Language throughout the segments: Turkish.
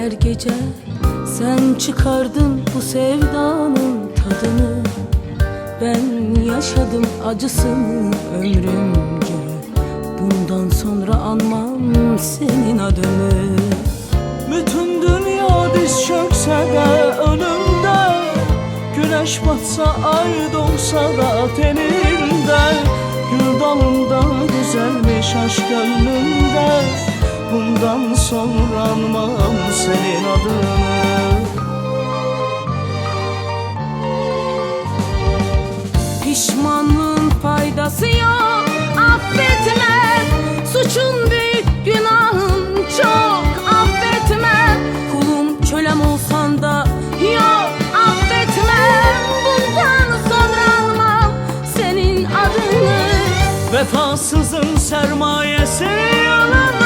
her gece Sen çıkardın bu sevdanın tadını. Ben yaşadım acısını ömrümce. Bundan sonra anmam senin adını. Bütün dünya diz çökse de önümde. Güneş batsa ay doğsa da teninde Gül dalında güzelmiş aşk gönlümde Bundan sonra anmam senin adını. Pişmanlığın faydası yok Affetme. Suçun büyük günahın çok Affetme. Kulum kölem olsan da Yok affetme. Bundan sonra almam Senin adını. Vefasızın sermayesi yalanmış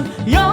ki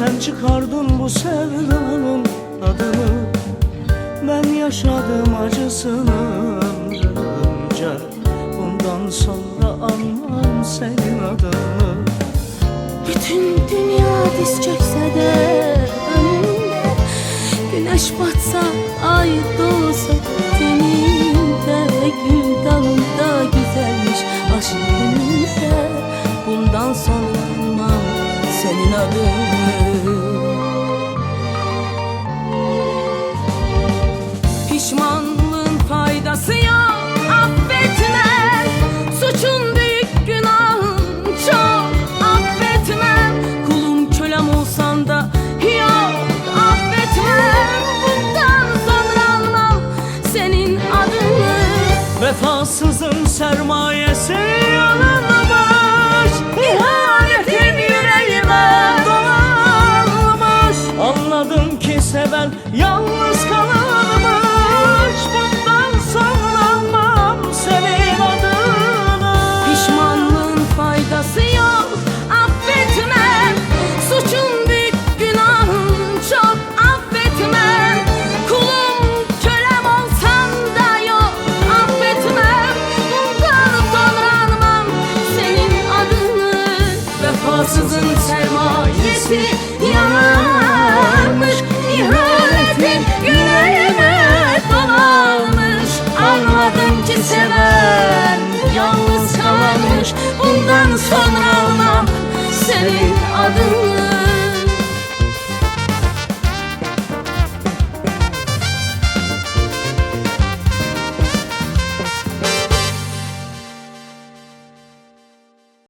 Sen çıkardın bu sevdanın adını Ben yaşadım acısını ömrümce. Bundan sonra anmam senin adını. Bütün dünya diz çökse de önümde Güneş batsa ay doğsa teninde Pişmanlığın faydası yok. Affetme Suçun büyük günahın çok. Affetmem Kulum kölem olsan da yok. Affetmem Bundan sonra almam senin adını. Vefasızın sermayesi yalanmış sermayesi yanarmış İhanetin yüreğime dolanmış Anladım ki seven yalnız kalmış. Bundan sonra